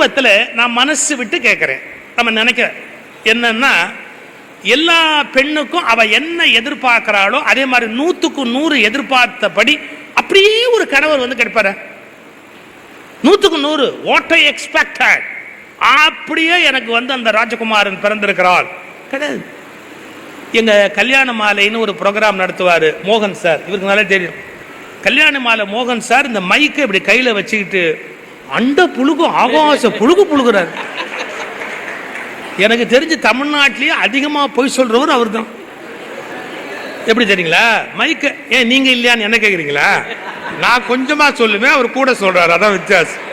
குடும்பத்தில் நான் மனசு விட்டு கேட்குறேன் நம்ம நினைக்கிற என்னன்னா எல்லா பெண்ணுக்கும் அவ என்ன எதிர்பார்க்கிறாளோ அதே மாதிரி நூற்றுக்கு நூறு எதிர்பார்த்தபடி அப்படியே ஒரு கணவர் வந்து கிடைப்பாரு நூற்றுக்கு நூறு வாட் ஐ எக்ஸ்பெக்டட் அப்படியே எனக்கு வந்து அந்த ராஜகுமாரன் பிறந்திருக்கிறாள். கிடையாது. எங்க கல்யாண மாலைன்னு ஒரு ப்ரோக்ராம் நடத்துவார் மோகன் சார். இவருக்கு நல்லா தெரியும். கல்யாண மாலை மோகன் சார் இந்த மைக்கை இப்படி கையில் வச்சுக்கிட்டு அண்ட புழுகு ஆகாச புழுகு புழுகுறாரு. எனக்கு தெரிஞ்சு தமிழ்நாட்டிலேயே அதிகமாக பொய் சொல்றவர் அவர் தான் எப்படி தெரியுங்களா? மைக்க ஏன் நீங்க இல்லையான்னு என்ன கேட்குறீங்களா நான் கொஞ்சமாக சொல்லுவேன் அவர் கூட சொல்றாரு. அதான் வித்தியாசம்.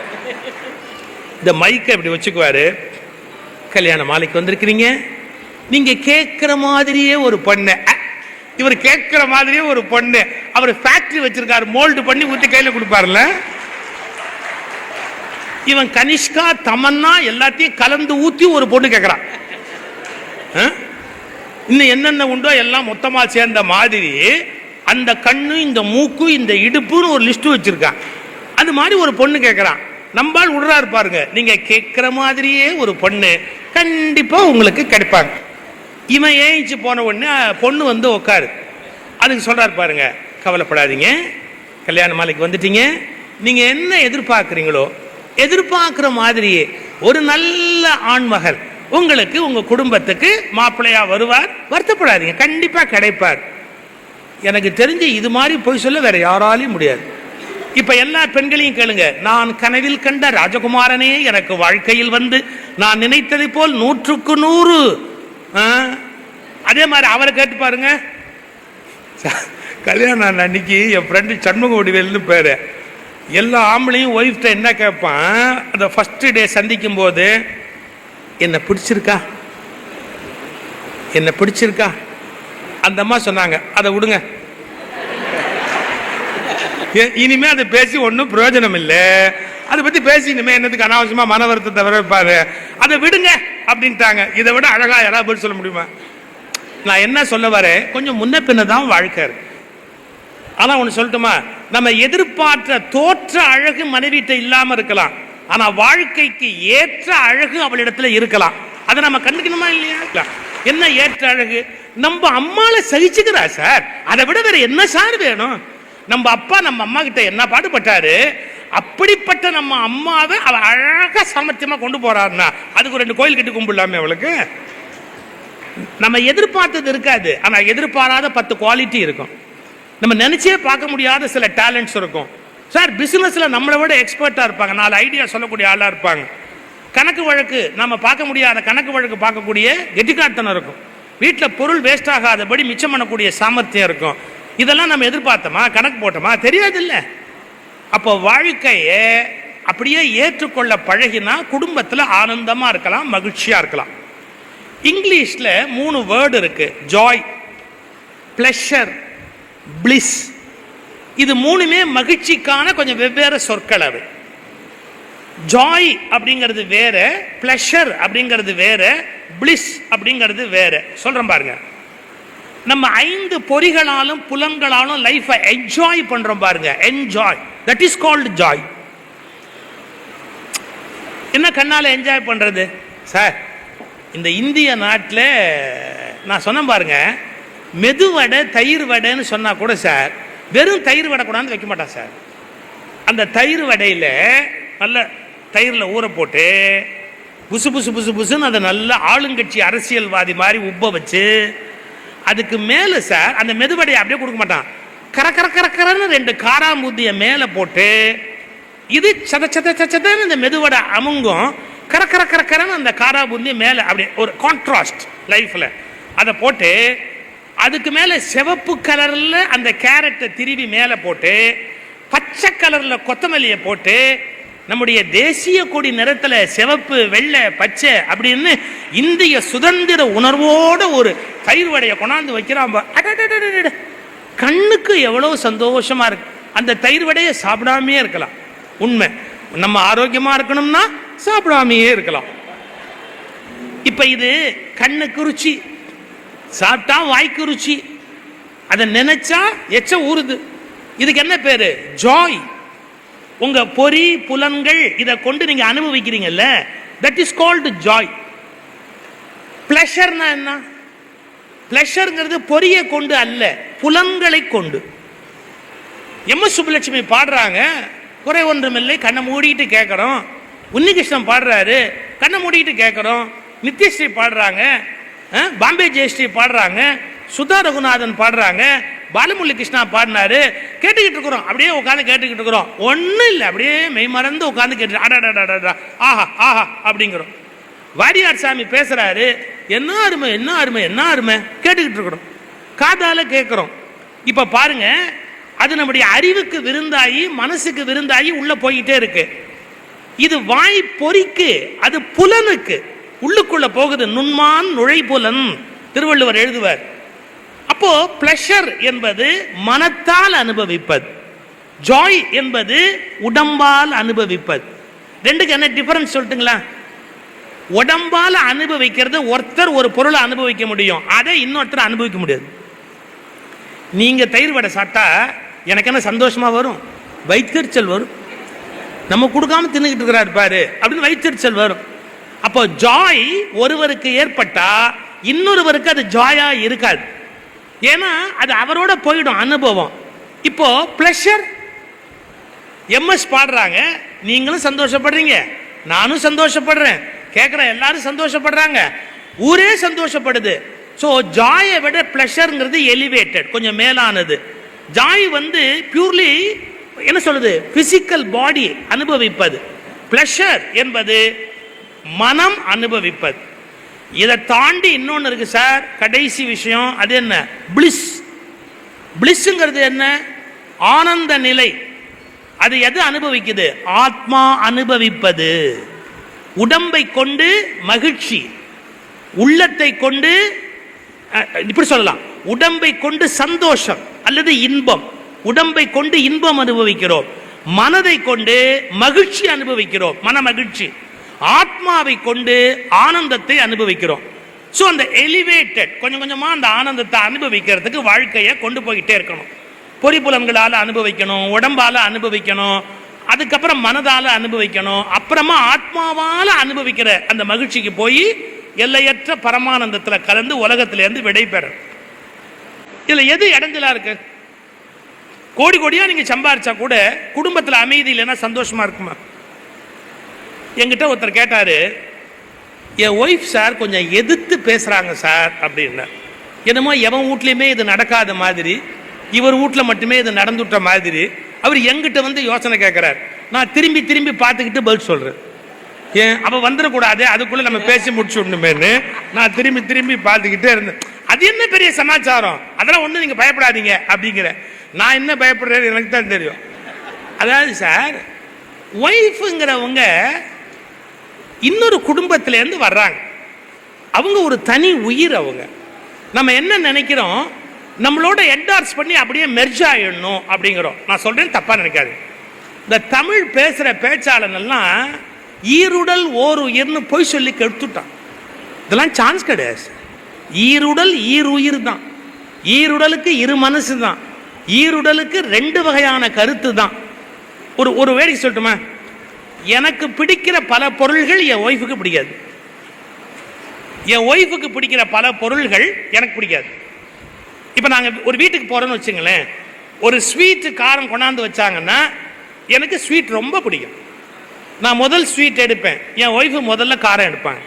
இந்த மைக்கை இப்படி வச்சுக்குவாரு. கல்யாண மாலைக்கு வந்திருக்கிறீங்க. நீங்க கேட்குற மாதிரியே ஒரு பொண்ணு. இவர் கேட்குற மாதிரியே ஒரு பொண்ணு. அவர் ஃபேக்டரி வச்சிருக்காரு. மோல்டு பண்ணி ஊற்றி கையில் கொடுப்பாருல்ல. இவன் கனிஷ்கா தமன்னா எல்லாத்தையும் கலந்து ஊத்தி ஒரு பொண்ணு கேட்குறான் இன்னும் என்னென்ன உண்டோ எல்லாம் மொத்தமாக சேர்ந்த மாதிரி அந்த கண்ணு இந்த மூக்கு இந்த இடுப்புன்னு ஒரு லிஸ்ட்டு வச்சுருக்கான். அது மாதிரி ஒரு பொண்ணு கேட்குறான் நம்பால் விடுறாரு இருப்பாருங்க நீங்கள் கேட்குற மாதிரியே ஒரு பொண்ணு கண்டிப்பாக உங்களுக்கு கிடைப்பாங்க. இவன் ஏஞ்சி போன உடனே பொண்ணு வந்து உட்காரு அதுக்கு சொல்கிறார் பாருங்க கவலைப்படாதீங்க. கல்யாண மாலைக்கு வந்துட்டீங்க. நீங்கள் என்ன எதிர்பார்க்குறீங்களோ எதிர்பார்க்குற மாதிரியே. ஒரு நல்ல ஆண்மகள் உங்களுக்கு உங்கள் குடும்பத்துக்கு மாப்பிள்ளையா வருவார் வருத்தப்படாதீங்க கண்டிப்பாக கிடைப்பார். எனக்கு தெரிஞ்சு இது மாதிரி போய் சொல்ல வேற யாராலையும் முடியாது. இப்ப எல்லா பெண்களையும் கேளுங்க. நான் கனவில் கண்ட ராஜகுமாரனே எனக்கு வாழ்க்கையில் வந்து நான் நினைத்ததை போல் நூற்றுக்கு நூறு. அதே மாதிரி அவரை கேட்டு பாருங்க. கல்யாணம் அன்னைக்கு என் ஃப்ரெண்டு சண்முக வடிவேல்னு பேரு. எல்லா ஆம்பளையும் ஒய்ஃப்ட்ட என்ன கேட்பான் அந்த ஃபஸ்ட்டு டே சந்திக்கும் போது என்ன பிடிச்சிருக்கா? என்னை பிடிச்சிருக்கா? அந்த அம்மா சொன்னாங்க அதை விடுங்க. இனிமே அதை பேசி ஒன்றும் பிரயோஜனம் இல்லை அதை பற்றி பேசி இனிமே என்னத்துக்கு அனாவசியமாக மன வருத்தத்தை வரப்பாரு அதை விடுங்க அப்படின்ட்டாங்க. இதை விட அழகாக யாராவது பதில் சொல்ல முடியுமா? நான் என்ன சொல்ல வரேன்? கொஞ்சம் முன்ன பின்ன தான் வாழ்க்கை ஆனால் ஒன்று சொல்லட்டுமா? நம்ம எதிர்பார்த்த தோற்ற அழகு மனைவிட்ட இல்லாமல் இருக்கலாம். ஆனால் வாழ்க்கைக்கு ஏற்ற அழகு அவளிடத்துல இருக்கலாம். அதை நம்ம கண்டுக்கணுமா இல்லையா? இருக்கலாம். என்ன ஏற்ற அழகு? நம்ம அம்மால சகிச்சுக்கிறா சார். அதை விட வேற என்ன சார் வேணும்? நம்ம அப்பா நம்ம அம்மா கிட்ட என்ன பாடுபட்டாரு? அப்படிப்பட்ட நம்ம அம்மாவை அவ அழகாக சாமர்த்தியமா கொண்டு போறாருன்னா அதுக்கு ரெண்டு கோயில் கட்டி கும்பிடலாமே அவளுக்கு. நம்ம எதிர்பார்த்தது இருக்காது. ஆனா எதிர்பாராத பத்து குவாலிட்டி இருக்கும். நம்ம நினைச்சே பார்க்க முடியாத சில டேலண்ட்ஸ் இருக்கும். சார் பிசினஸ்ல நம்மளை விட எக்ஸ்பர்ட்டா இருப்பாங்க. நாலு ஐடியா சொல்லக்கூடிய ஆளா இருப்பாங்க. கணக்கு வழக்கு நம்ம பார்க்க முடியாத கணக்கு வழக்கு பார்க்கக்கூடிய கெட்டிக்காரத்தனம் இருக்கும். வீட்டில் பொருள் வேஸ்ட் ஆகாதபடி மிச்சம் பண்ணக்கூடிய சாமர்த்தியம் இருக்கும். இதெல்லாம் நம்ம எதிர்பார்த்தோமா? கணக்கு போட்டோமா? தெரியாதில்ல. அப்போ வாழ்க்கையை அப்படியே ஏற்றுக்கொள்ள பழகினா குடும்பத்தில் ஆனந்தமாக இருக்கலாம் மகிழ்ச்சியாக இருக்கலாம். இங்கிலீஷில் மூணு வேர்டு இருக்கு. ஜாய் பிளஷர் பிளிஸ் இது மூணுமே மகிழ்ச்சிக்கான கொஞ்சம் வெவ்வேறு சொற்கள் அவை ஜாய் அப்படிங்கிறது வேற பிளஷர் அப்படிங்கிறது வேற பிளிஸ் அப்படிங்கிறது வேற. சொல்றேன் பாருங்க. நம்ம ஐந்து பொறிகளாலும் புலங்களாலும் லைஃபை என்ஜாய் பண்றோம் பாருங்க. Enjoy that is called joy என்ன கண்ணால் என்ஜாய் பண்றது? சார் இந்த இந்திய நாட்டில் நான் சொன்னேன் பாருங்க மெதுவடை தயிர் வடைன்னு சொன்னால் கூட சார் வெறும் தயிர் வடை கூடாது வைக்க மாட்டான் சார். அந்த தயிர் வடையில் நல்ல தயிரில் ஊற போட்டு புசு புசு புசு புசுன்னு அதை நல்ல ஆளுங்கட்சி அரசியல்வாதி மாதிரி உப்ப வச்சு அதுக்கு மேலே சார் அந்த மெதுவடையை அப்படியே கொடுக்க மாட்டான். கர கர கர கரன்னு ரெண்டு காராம்பூந்திய மேலே போட்டு இது சத சத சதன்னு இந்த மெதுவடை அமுங்கும். கர கர கர கரன்னு அந்த காராபூந்தியை மேலே அப்படியே ஒரு கான்ட்ராஸ்ட் லைஃப்பில் அதை போட்டு அதுக்கு மேலே சிவப்பு கலரில் அந்த கேரட்டை திருவி மேலே போட்டு பச்சை கலரில் கொத்தமல்லியை போட்டு நம்முடைய தேசிய கொடி நிறத்தில் சிவப்பு வெள்ளை பச்சை அப்படின்னு இந்திய சுதந்திர உணர்வோட ஒரு தயிர் வடையை கொண்டாந்து வைக்கிறான் கண்ணுக்கு எவ்வளோ சந்தோஷமாக இருக்கு. அந்த தயிர் வடையை சாப்பிடாமையே இருக்கலாம். உண்மை. நம்ம ஆரோக்கியமாக இருக்கணும்னா சாப்பிடாமையே இருக்கலாம். இப்போ இது கண்ணுக்கு ருச்சி. சாப்பிட்டா வாய்க்கு ருச்சி. அதை நினைச்சா எச்ச ஊறுது. இதுக்கு என்ன பேரு? ஜாய். உங்க பொறி புலன்கள் இதை கொண்டு நீங்க அனுபவிக்கிறீங்கல்ல தட் இஸ் கால்டு ஜாய் பிளஷர்னா என்ன? பிளஷருங்கிறது பொறியை கொண்டு அல்ல புலன்களை கொண்டு. எம். எஸ். சுப்புலட்சுமி பாடுறாங்க. குறை ஒன்றுமில்லை கண்ணை மூடிட்டு கேட்குறோம். உன்னிகிருஷ்ணன் பாடுறாரு கண்ணை மூடிட்டு கேட்குறோம். நித்யஸ்ரீ பாடுறாங்க. பாம்பே ஜெயஸ்ரீ பாடுறாங்க சுதா ரகுநாதன் பாடுறாங்க பாலமுரளி கிருஷ்ணா பாடினாரு. கேட்டுக்கிட்டு இருக்கிறோம். அப்படியே உட்காந்து கேட்டுக்கிட்டு இருக்கிறோம். ஒன்றும் இல்லை. அப்படியே மெய் மறந்து உட்காந்து கேட்டு அடடடடடா ஆஹா ஆஹா அப்படிங்கிறோம். வாரியார் சாமி பேசுறாரு. என்ன அருமை என்ன அருமை என்ன அருமை? கேட்டுக்கிட்டு இருக்கிறோம். காதால கேட்குறோம் இப்போ பாருங்க அது நம்முடைய அறிவுக்கு விருந்தாகி மனசுக்கு விருந்தாகி உள்ள போயிட்டே இருக்கு. இது வாய் பொறிக்கு அது புலனுக்கு. உள்ளுக்குள்ள போகுது. நுண்மான் நுழைபுலன் திருவள்ளுவர் எழுதுவார். அப்போ பிளஷர் என்பது மனத்தால் அனுபவிப்பது. ஜாய் என்பது உடம்பால் அனுபவிப்பது. ரெண்டுக்கு என்ன டிஃபரன்ஸ் சொல்லட்டுங்களா உடம்பால் அனுபவிக்கிறது ஒருத்தர் ஒரு பொருளை அனுபவிக்க முடியும். அதை இன்னொருத்தர் அனுபவிக்க முடியாது. நீங்க தயிர் வடை சாப்பிட்டா எனக்கு என்ன சந்தோஷமா வரும்? வயிற்றுச்சல் வரும். நம்ம கொடுக்காம தின்னுக்கிட்டு இருக்கிறாரு பாரு. அப்படின்னு வயிற்றுச்சல் வரும். அப்போ ஜாய் ஒருவருக்கு ஏற்பட்டா இன்னொருவருக்கு அது ஜாயா இருக்காது. ஏன்னா அது அவரோட போயிடும் அனுபவம். இப்போ பிளஷர் எம்எஸ் பாடுறாங்க நீங்களும் சந்தோஷப்படுறீங்க. நானும் சந்தோஷப்படுறேன். கேட்குற எல்லாரும் சந்தோஷப்படுறாங்க. ஊரே சந்தோஷப்படுது. ஸோ ஜாயை விட ப்ளஷருங்கிறது எலிவேட்டட் கொஞ்சம் மேலானது. ஜாய் வந்து பியூர்லி என்ன சொல்லுது? பிசிக்கல் பாடி அனுபவிப்பது. ப்ளஷர் என்பது மனம் அனுபவிப்பது. இதை தாண்டி இன்னொன்று இருக்கு சார் கடைசி விஷயம் அது என்ன? பிளிஸ் பிளிஸ்ங்கிறது என்ன? ஆனந்த நிலை. அது எது அனுபவிக்குது? ஆத்மா அனுபவிப்பது. உடம்பை கொண்டு மகிழ்ச்சி. உள்ளத்தை கொண்டு இப்படி சொல்லலாம். உடம்பை கொண்டு சந்தோஷம் அல்லது இன்பம். உடம்பை கொண்டு இன்பம் அனுபவிக்கிறோம். மனதை கொண்டு மகிழ்ச்சி அனுபவிக்கிறோம். மன மகிழ்ச்சி. ஆத்மாவை கொண்டு ஆனந்தத்தை அனுபவிக்கிறோம். ஸோ அந்த எலிவேட்டட் கொஞ்சம் கொஞ்சமாக அந்த ஆனந்தத்தை அனுபவிக்கிறதுக்கு வாழ்க்கையை கொண்டு போய்கிட்டே இருக்கணும். பொறிப்புலன்களால் அனுபவிக்கணும் உடம்பால் அனுபவிக்கணும் அதுக்கப்புறம் மனதால் அனுபவிக்கணும் அப்புறமா ஆத்மாவால் அனுபவிக்கிற அந்த மகிழ்ச்சிக்கு போய் எல்லையற்ற பரமானந்தத்தில் கலந்து உலகத்திலேருந்து விடை பெறணும் இதில் எது இடைஞ்சலாக இருக்கு? கோடி கோடியாக நீங்கள் சம்பாரிச்சா கூட குடும்பத்தில் அமைதி இல்லைன்னா சந்தோஷமாக இருக்குமா? எங்கிட்ட ஒருத்தர் கேட்டார் என் ஒய்ஃப் சார் கொஞ்சம் எதிர்த்து பேசுகிறாங்க சார் அப்படின்னு. என்னமோ எவன் வீட்லையுமே இது நடக்காத மாதிரி இவர் வீட்டில் மட்டுமே இது நடந்துட்ட மாதிரி அவர் எங்கிட்ட வந்து யோசனை கேட்குறாரு நான் திரும்பி திரும்பி பார்த்துக்கிட்டு பதில் சொல்கிறேன் ஏன் அப்போ வந்துடக்கூடாது அதுக்குள்ளே நம்ம பேசி முடிச்சு விடணுமேன்னு நான் திரும்பி திரும்பி பார்த்துக்கிட்டே இருந்தேன். அது என்ன பெரிய சமாச்சாரம்? அதெல்லாம் ஒன்றும் நீங்கள் பயப்படாதீங்க அப்படிங்கிற. நான் என்ன பயப்படுறேன்னு எனக்கு தான் தெரியும். அதாவது சார் ஒய்ஃபுங்கிறவங்க இன்னொரு குடும்பத்திலேருந்து வர்றாங்க. அவங்க ஒரு தனி உயிர் அவங்க. நம்ம என்ன நினைக்கிறோம்? நம்மளோட என்டார்ஸ் பண்ணி அப்படியே மெர்ஜ் ஆயிடணும் அப்படிங்கிறோம். நான் சொல்கிறேன் தப்பாக நினைக்காது இந்த தமிழ் பேசுகிற பேச்சாளனெல்லாம் ஈருடல் ஓர் உயிர்னு பொய் சொல்லி கெடுத்துட்டான். இதெல்லாம் சான்ஸ் கிடையாது. ஈருடல் ஈர் உயிர் தான். ஈருடலுக்கு இரு மனசு தான். ஈருடலுக்கு ரெண்டு வகையான கருத்து தான். ஒரு ஒரு வேடிக்கை சொல்லட்டுமா? எனக்கு பிடிக்கிற பல பொருள்கள் என் ஒய்ஃபுக்கு பிடிக்காது. என் ஒய்ஃபுக்கு பிடிக்கிற பல பொருள்கள் எனக்கு பிடிக்காது. இப்போ நாங்கள் ஒரு வீட்டுக்கு போகிறோன்னு வச்சுங்களேன். ஒரு ஸ்வீட்டு காரம் கொண்டாந்து வச்சாங்கன்னா எனக்கு ஸ்வீட் ரொம்ப பிடிக்கும். நான் முதல் ஸ்வீட் எடுப்பேன். என் ஒய்ஃபு முதல்ல காரம் எடுப்பாங்க.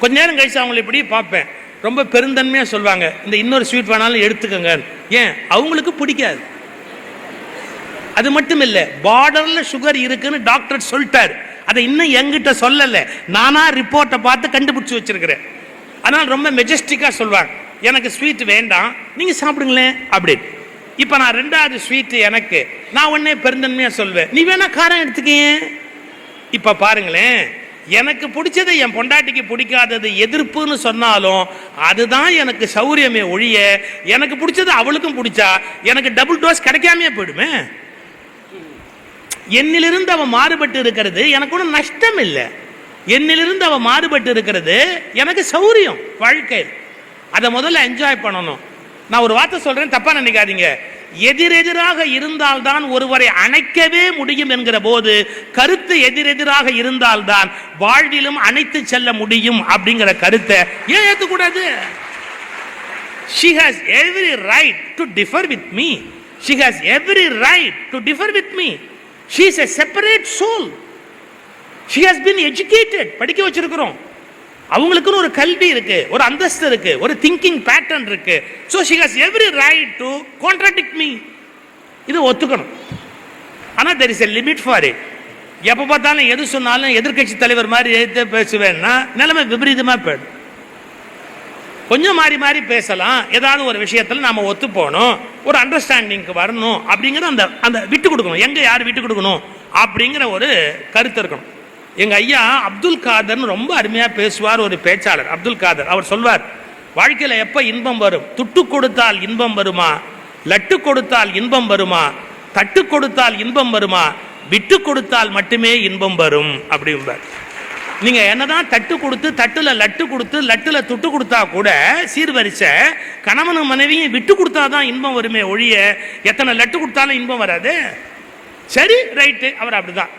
கொஞ்ச நேரம் கழிச்சு அவங்கள இப்படி பார்ப்பேன். ரொம்ப பெருந்தன்மையாக சொல்லுவாங்க இந்த இன்னொரு ஸ்வீட் வேணாலும் எடுத்துக்கோங்க. ஏன்? அவங்களுக்கு பிடிக்காது. அது மட்டும் இல்லை பார்டரில் சுகர் இருக்குன்னு டாக்டர் சொல்லிட்டார். அதை இன்னும் எங்கிட்ட சொல்லலை. நானா ரிப்போர்ட்டை பார்த்து கண்டுபிடிச்சி வச்சிருக்கிறேன். அதனால் ரொம்ப மெஜஸ்டிக்காக சொல்வாங்க எனக்கு ஸ்வீட் வேண்டாம். நீங்கள் சாப்பிடுங்களேன் அப்படின்னு. இப்போ நான் ரெண்டாவது ஸ்வீட்டு எனக்கு. நான் உடனே பெருந்தன்மையாக சொல்வேன் நீ வேணா காரம் எடுத்துக்கீங்க இப்போ பாருங்களேன். எனக்கு பிடிச்சது என் பொண்டாட்டிக்கு பிடிக்காதது எதிர்ப்புன்னு சொன்னாலும் அதுதான் எனக்கு சௌரியமே ஒழிய எனக்கு பிடிச்சது அவளுக்கும் பிடிச்சா எனக்கு டபுள் டோஸ் கிடைக்காமையே போயிடுமே. என்னிலிருந்து அவன் மாறுபட்டு இருக்கிறது எனக்கு ஒன்றும் நஷ்டம் இல்லை. என்னிலிருந்து அவன் மாறுபட்டு இருக்கிறது எனக்கு சௌரியம் வாழ்க்கை. அதை முதல்ல என்ஜாய் பண்ணணும். நான் ஒரு வார்த்தை சொல்றேன் தப்பா நினைக்காதீங்க. எதிரெதிராக இருந்தால்தான் ஒருவரை அணைக்கவே முடியும் என்கிற போது கருத்து எதிரெதிராக இருந்தால்தான் வாழ்விலும் அணைத்து செல்ல முடியும் அப்படிங்கிற கருத்தை ஏன் ஏற்றுக்கூடாது she has every right to differ with me she has every right to differ with me she is a separate soul she has been educated படிக்க வச்சிருக்கிறோம். அவங்களுக்குன்னு ஒரு கல்வி இருக்கு ஒரு அந்தஸ்து இருக்கு ஒரு திங்கிங் பேட்டர்ன் இருக்கு. So she has every right to contradict me இது ஒத்துக்கணும். ஆனால் there is a limit for it எப்போ பார்த்தாலும் எது சொன்னாலும் எதிர்க்கட்சி தலைவர் மாதிரி எதிர்த்து பேசுவேன்னா நிலைமை விபரீதமாக போயிடும். கொஞ்சம் மாறி மாறி பேசலாம். ஏதாவது ஒரு விஷயத்தில் நாம ஒத்து போகணும் ஒரு அண்டர்ஸ்டாண்டிங்க்கு வரணும். அப்படிங்கிற அந்த அந்த விட்டு கொடுக்கணும். எங்க யார் விட்டு கொடுக்கணும்? அப்படிங்கிற ஒரு கருத்து இருக்கணும். எங்க ஐயா அப்துல் காதர்னு ரொம்ப அருமையா பேசுவார் ஒரு பேச்சாளர். அப்துல் காதர் அவர் சொல்வார் வாழ்க்கையில எப்ப இன்பம் வரும்? துட்டு கொடுத்தால் இன்பம் வருமா? லட்டு கொடுத்தால் இன்பம் வருமா? தட்டு கொடுத்தால் இன்பம் வருமா? விட்டு கொடுத்தால் மட்டுமே இன்பம் வரும். அப்படிம்பார். நீங்கள் என்னதான் தட்டு கொடுத்து தட்டில் லட்டு கொடுத்து லட்டில் துட்டு கொடுத்தா கூட சீர்வரிசை கணவனும் மனைவியும் விட்டு கொடுத்தா தான் இன்பம் வருமே ஒழிய எத்தனை லட்டு கொடுத்தாலும் இன்பம் வராது. சரி ரைட்டு அவர் அப்படிதான்.